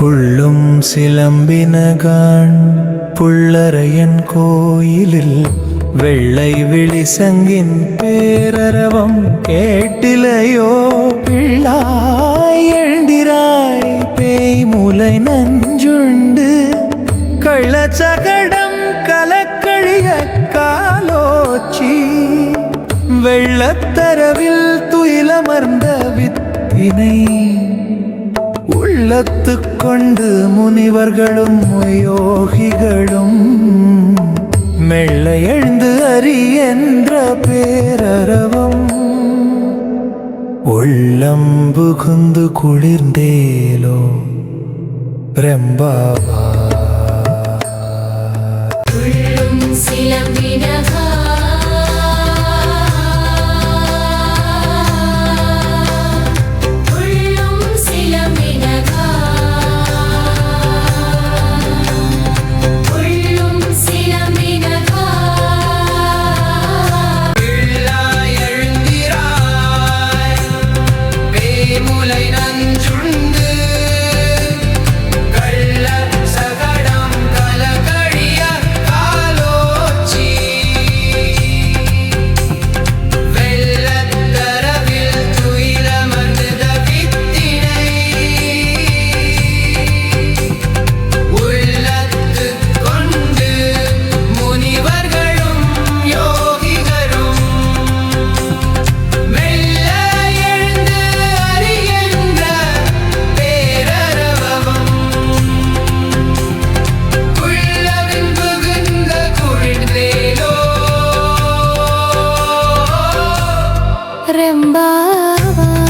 புள்ளும் சிலம்பினகான் புள்ளரையன் கோயிலில் வெள்ளை விழிசங்கின் பேரரவம் கேட்டிலையோ பிள்ளாய் எழுந்திராய் பேய் மூலை நஞ்சுண்டு. கள்ளச்சகடம் கலக்கழிய காலோச்சி. வெள்ளத்தரவில் துயிலமர்ந்த வித்தினை உள்ளத்து கொண்டு முனிவர்களும் யோகிகளும் மெல்ல எழுந்து அறி என்ற பேரரவம். உள்ளம் புகுந்து குளிர்ந்தேலோ ரெம்பாவா? சிலம்பினக പരമ്പാവാ